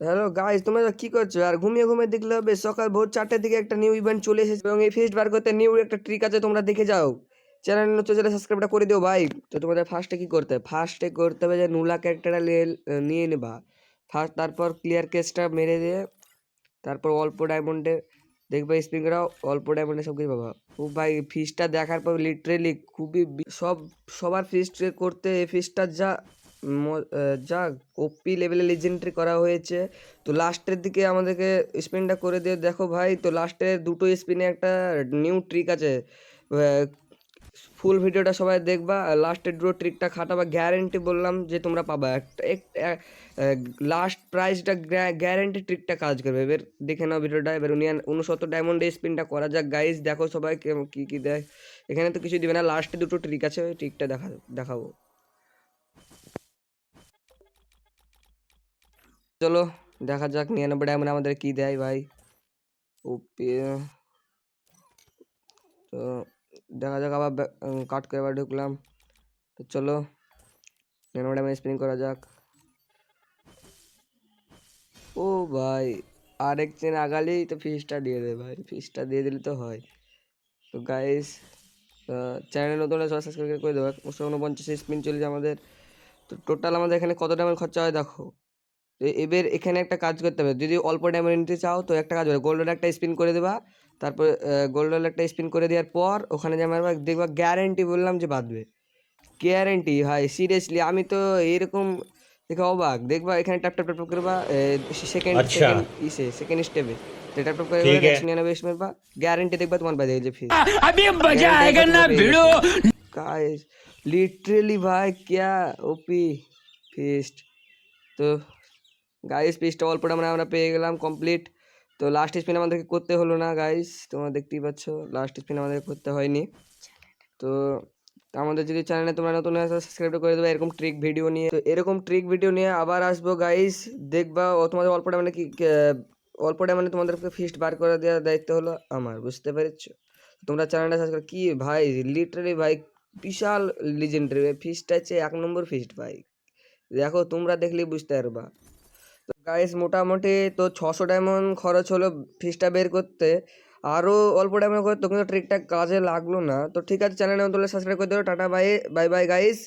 Hello guys তোমরা কি করছ? আর ঘুমিয়ে ঘুমিয়ে দেখলে হবে, সকাল ভোর চারটের দিকে একটা নিউ ইভেন্ট চলে এসেছে এবং এই ফেস্ট বার করতে নিউ একটা ট্রিক আছে, তোমরা দেখে যাও। চ্যানেল নতুন চ্যানেল সাবস্ক্রাইবটা করে দিও ভাই। তো তোমাদের ফার্স্টে কি করতে হবে? ফার্স্টে করতে হবে যে নুলা ক্যারেক্টারটা নিয়ে নিয়ে নেবা। ফার্স্ট তারপর ক্লিয়ার কেসটা মেরে দিয়ে, তারপর অল্প ডায়মন্ডে দেখবে স্পিন অল্প ডায়মন্ডে সব কিছু পাবা। ও ভাই ফিসটা দেখার পর লিটারেলি খুবই সব সবার ফিস্ট করতে এই ফিসটা যা যা ওপি লেভেলে লিজেন্ডারি করা হয়েছে। তো লাস্টের দিকে আমাদেরকে স্পিনটা করে দিয়ে দেখো ভাই, তো লাস্টের দুটো স্পিনে একটা নিউ ট্রিক আছে। ফুল ভিডিওটা সবাই দেখবা লাস্টের দুটো ট্রিকটা খাটাবা। গ্যারেন্টি বললাম যে তোমরা পাবা। একটা লাস্ট প্রাইসটা গ্যারেন্টি ট্রিকটা কাজ করবে। এবার দেখে নাও ভিডিওটা এবার উনি উনসত্তর ডায়মন্ডে স্পিনটা করা যাক। গাইজ দেখো সবাই কী, কি দেয়। এখানে তো কিছু দিবে না। লাস্টে দুটো ট্রিক আছে। ওই ট্রিকটা দেখা, দেখাবো। চলো, দেখা যাক নিরানব্বই ডায়মন্ড আমাদের কি দেয় ভাই। ওপি তো দেখা যাক আবার কাট করে আবার ঢুকলাম। তো চলো নিরানব্বই ডায়মন্ড স্পিন করা যাক। ও ভাই, আরেক চেন আগালেই তো ফিসটা দিয়ে দে ভাই ফিসটা দিয়ে দিলে তো হয়। তো গাইস চ্যানেল নতুন সবাই সাবস্ক্রাইব করে দেবে। একশো উনপঞ্চাশ স্পিন চলেছে আমাদের। তো টোটাল আমাদের এখানে কত ডায়মন্ড খরচা হয় দেখো। তো এবার এখানে একটা কাজ করতে হবে যদি অল্প ডায়মন্ড নিতে চাও তো একটা কাজ হবে গোল্ডের একটা স্পিন করে দেবা তারপর গোল্ডের একটা স্পিন করে দেওয়ার পর ওখানে যে আমার দেখবা গ্যারেন্টি বললাম যে বাঁধবে গ্যারেন্টি ভাই সিরিয়াসলি আমি তো এরকম দেখে অবাক দেখবা এখানে ট্যাপ ট্যাপ ট্যাপ ট্যাপ করবা সেকেন্ড আচ্ছা। সেকেন্ড ইসে সেকেন্ড স্টেপে তো ট্যাপ ট্যাপ করে ঠিক है। একশো নিরানব্বই স্পিন বা গ্যারেন্টি দেখবা তোমার বাজে যে ফির अभी मजा आएगा ना भिड़ो गाइस लिटरली भाई क्या ओपी ফিস্ট তো গাইস ফিস্টটা অল্প আমরা আমরা পেয়ে গেলাম কমপ্লিট তো লাস্ট স্পিন আমাদেরকে করতে হলো না গাইস তোমরা দেখতেই পাচ্ছ লাস্ট স্পিন আমাদের করতে হয়নি। তো আমাদের যদি চ্যানেলে তোমরা নতুন সাবস্ক্রাইব করে দেবে এরকম ট্রিক ভিডিও নিয়ে। তো এরকম ট্রিক ভিডিও নিয়ে আবার আসব গাইস দেখবা ও তোমাদের অল্প মানে কি আহ, অল্প মানে তোমাদেরকে ফিস্ট বার করে দেওয়ার দায়িত্ব হলো আমার বুঝতে পেরেছ? তোমরা চ্যানেলটা সাবস্ক্রাইব কি ভাই লিটারালি ভাই বিশাল লিজেন্ডারি ফিস্ট আছে এক নম্বর ফিস্ট ভাই। দেখো তোমরা দেখলেই বুঝতে পারবা। গাইস মোটামুটি তো ছশো ডায়মন্ড খরচ হলো ফিসটা বের করতে। আরও অল্প ডায়মন্ড করতো কিন্তু ট্রিকটা কাজে লাগল না। তো ঠিক আছে চ্যানেল নতুন সাবস্ক্রাইব করে দেবো tata bye bye bye guys